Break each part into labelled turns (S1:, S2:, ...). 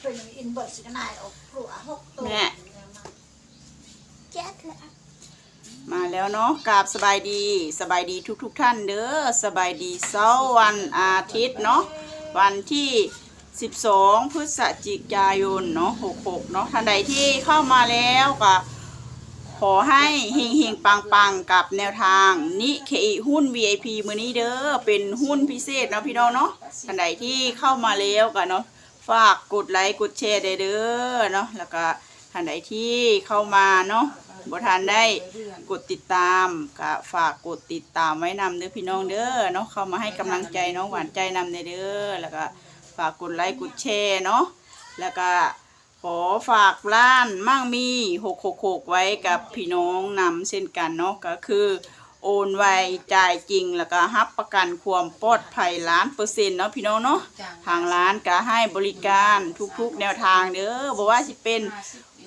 S1: เป็นอินเบิร์ดสิกันนายออกครัวหกตัว
S2: แม่
S1: แจ๊ดเลยอะ
S2: มาแล้วเนาะกราบสบายดีสบายดีทุกทุกๆท่านเด้อสบายดีเสาร์วันอาทิตย์เนาะวันที่ 12 พฤศจิกายนเนาะ66เนาะท่านใดที่เข้ามาแล้วก็ขอให้เฮงเฮงปังปังๆ กับแนวทางนิเคอิหุ้น VIP มือนี้เด้อเป็นหุ้นพิเศษเนาะพี่น้องเนาะท่านใดที่เข้ามาแล้วก็เนาะ ฝากกดไลค์กดแชร์ได้เด้อเนาะแล้วก็ท่านใดที่เข้ามาเนาะบทันได้กดติดตามก็ฝากกดติดตามไว้นำเด้อพี่น้องเด้อเนาะเข้ามาให้กำลังใจน้องหวานใจนำเด้อแล้วก็ฝากกดไลค์กดแชร์เนาะแล้วก็ขอฝากร้านมั่งมี666ไว้กับพี่น้องนำเช่นกันเนาะก็คือ โอนไวจ่ายจริงแล้วก็รับประกันความปลอดภัยล้านเปอร์เซ็นต์เนาะพี่น้องเนาะทางร้านก็ให้บริการทุกๆแนวทางเด้อบอกว่าสิเป็น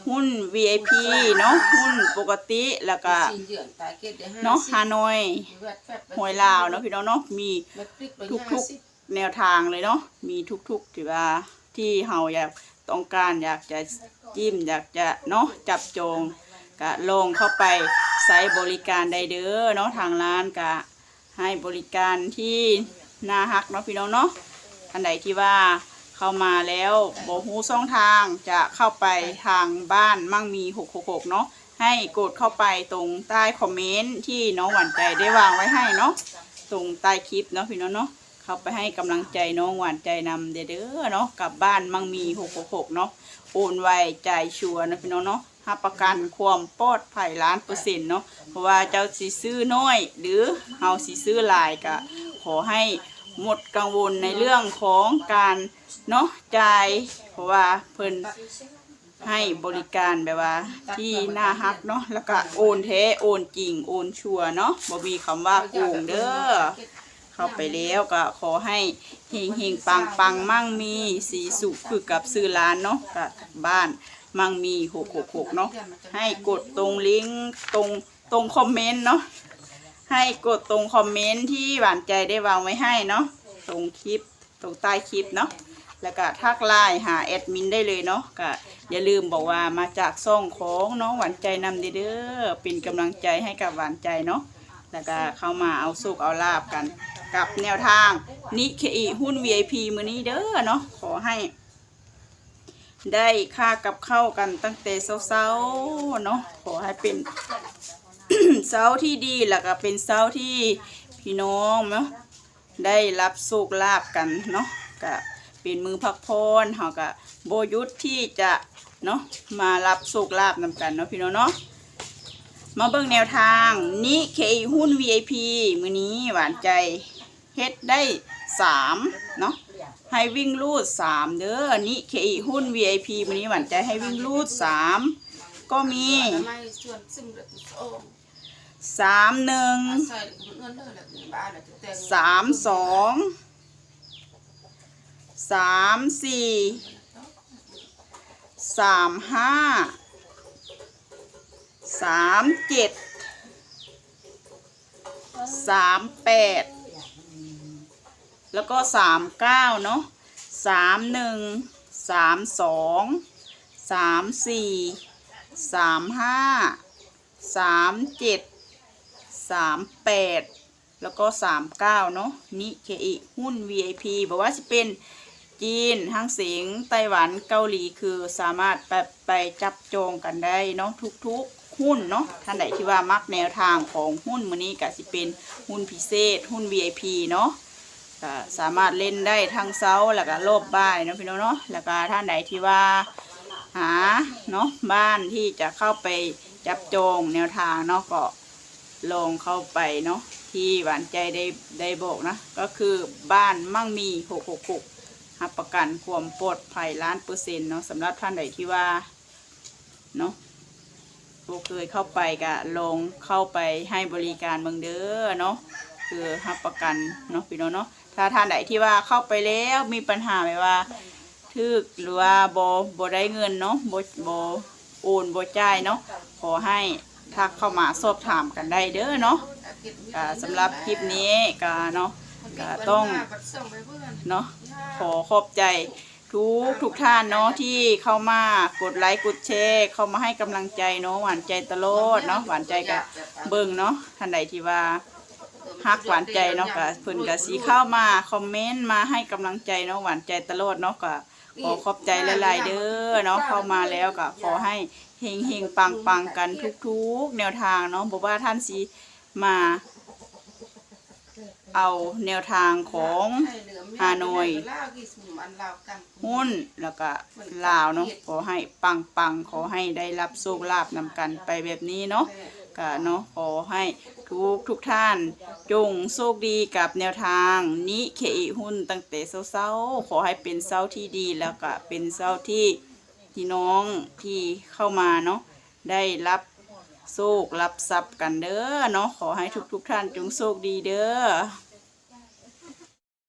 S2: หุ้น VIP เนาะหุ้นปกติแล้วก็เนาะฮานอยหวยลาวเนาะพี่น้องเนาะมีทุกๆแนวทางเลยเนาะมีทุกๆที่ว่าที่เฮาอยากต้องการอยากจะจิ้มอยากจะเนาะจับจอง ก็ลงเข้าไปใช้บริการได้เด้อเนาะทางร้านก็ให้บริการที่น่าฮักเนาะพี่น้องเนาะอันใดที่ว่าเข้ามาแล้วบฮูช่องทางจะเข้าไปทางบ้านมั่งมี 666 เนาะให้กดเข้าไปตรงใต้คอมเมนต์ที่น้องหวานใจได้วางไว้ให้เนาะตรงใต้คลิปเนาะพี่น้องเนาะเข้าไปให้กำลังใจน้องหวานใจนำเด้อเนาะกลับบ้านมั่งมี 666 เนาะโอนไวใจชัวร์นะพี่น้องเนาะ รับประกันความปลอดภัยล้านเปอร์เซ็นต์เนาะเพราะว่าเจ้าสิซื้อน้อย หรือเฮาสิซื้อหลายก็ขอให้หมดกังวลในเรื่องของการเนาะจ่ายเพราะว่าเพิ่นให้บริการแบบว่าที่น่าฮักเนาะแล้วก็โอนแท้โอนจริงโอนชัวเนาะบ่มีคำว่าโกงเด้อเข้าไปแล้วก็ขอให้เฮงเฮงปังปังมั่งมีสีสุขคือกับซื้อร้านเนาะกับบ้าน มังมีหกหกหกเนาะให้กดตรงลิงก์ตรงตรงคอมเมนต์เนาะให้กดตรงคอมเมนต์ที่หวานใจได้วางไว้ให้เนาะตรงคลิปตรงใต้คลิปเนาะแล้วก็ทักไลน์หาแอดมินได้เลยเนาะก็อย่าลืมบอกว่ามาจากซ่องของน้องหวานใจนำเด้อเป็นกำลังใจให้กับหวานใจเนาะแล้วก็เข้ามาเอาสุกเอาลาบกัน กับแนวทางนิเคอีหุ้น VIP มือนี้เด้อเนาะขอให้ ได้ค่ากับเข้ากันตั้งแต่เช้าๆเนาะขอให้เป็นเช้าที่ดีแล้วก็เป็นเช้าที่พี่น้องเนาะได้รับสุขลาบกันเนาะก็เป็นมือพักพรเฮาก็โบยุดที่จะเนาะมารับสุขลาบนำกันเนาะพี่น้องเนาะมาเบิ่งแนวทางนี้เคหุ้น VIP มือนี้หวานใจเฮ็ดได้สามเนาะ ให้วิ่งลูดสามเด้อนี่เคอิหุ้น VIP มื้อนี้หวานใจให้วิ่งลูดสามก็มีสามหนึ่งสามสองสามสี่สามห้าสามเจ็ดสามแปด แล้วก็สามเก้าเนาะสามหนึ่งสามสองสามสี่สามห้าสามเจ็ดสามแปดแล้วก็สามเก้าเนาะนิเคอิหุ้น VIP บอกว่าจะเป็นจีนฮังเสียงไต้หวันเกาหลีคือสามารถไปไปจับจองกันได้เนาะทุกๆหุ้นเนาะท่านใดที่ว่ามักแนวทางของหุ้นมือนี้ก็จะเป็นหุ้นพิเศษ หุ้น VIP เนาะ ก็สามารถเล่นได้ทั้งเซาแล้วก็รอบบ้านเนาะพี่น้องเนาะแล้วก็ท่านใดที่ว่าหาเนาะบ้านที่จะเข้าไปจับจองแนวทางเนาะก็ลงเข้าไปเนาะที่หวานใจได้ได้บอกนะ ก็คือบ้านมั่งมีหกหกหกรับประกันความปลอดภัยล้านเปอร์เซ็นต์เนาะสำหรับท่านใดที่ว่าเนาะโบเคยเข้าไปก็ลงเข้าไปให้บริการเมืองเด้อเนาะ คือรับประกันเนาะพี่น้องเนาะถ้าท่านใดที่ว่าเข้าไปแล้วมีปัญหาแบบว่าทึกหรือว่าโบโบได้เงินเนาะโบโบโอนโบจ่ายเนาะขอให้ทักเข้ามาสอบถามกันได้เด้อเนาะสำหรับคลิปนี้ก็เนาะก็ต้องเนาะขอขอบใจทุกทุกท่านเนาะที่เข้ามากดไลค์กดแชร์เข้ามาให้กำลังใจเนาะหวานใจตลอดเนาะหวานใจกับเบิ่งเนาะท่านใดที่ว่า ฮักหวานใจเนาะก็เพิ่นก็สิเข้ามาคอมเมนต์มาให้กำลังใจเนาะหวานใจตลอดเนาะก็ขอขอบใจหลายๆเด้อเนาะเข้ามาแล้วก็ขอให้เฮงเฮงปังปังๆกันทุกๆ แนวทางเนาะบอกว่าท่านสิมา เอาแนวทางของฮานอย หุ้นแล้วก็ลาวเนาะขอให้ปังปังๆขอให้ได้รับโชคลาภนำกันไปแบบนี้เนาะ ก็เนาะขอให้ทุกทุกท่าน จงโชคดีกับแนวทางนิเคอิหุ้นตั้งแต่เช้าๆขอให้เป็นเช้าที่ดีแล้วก็เป็นเช้าที่พี่น้องที่เข้ามาเนาะได้รับโชครับทรัพย์กันเด้อเนาะขอให้ทุกทุกท่านจงโชคดีเด้อ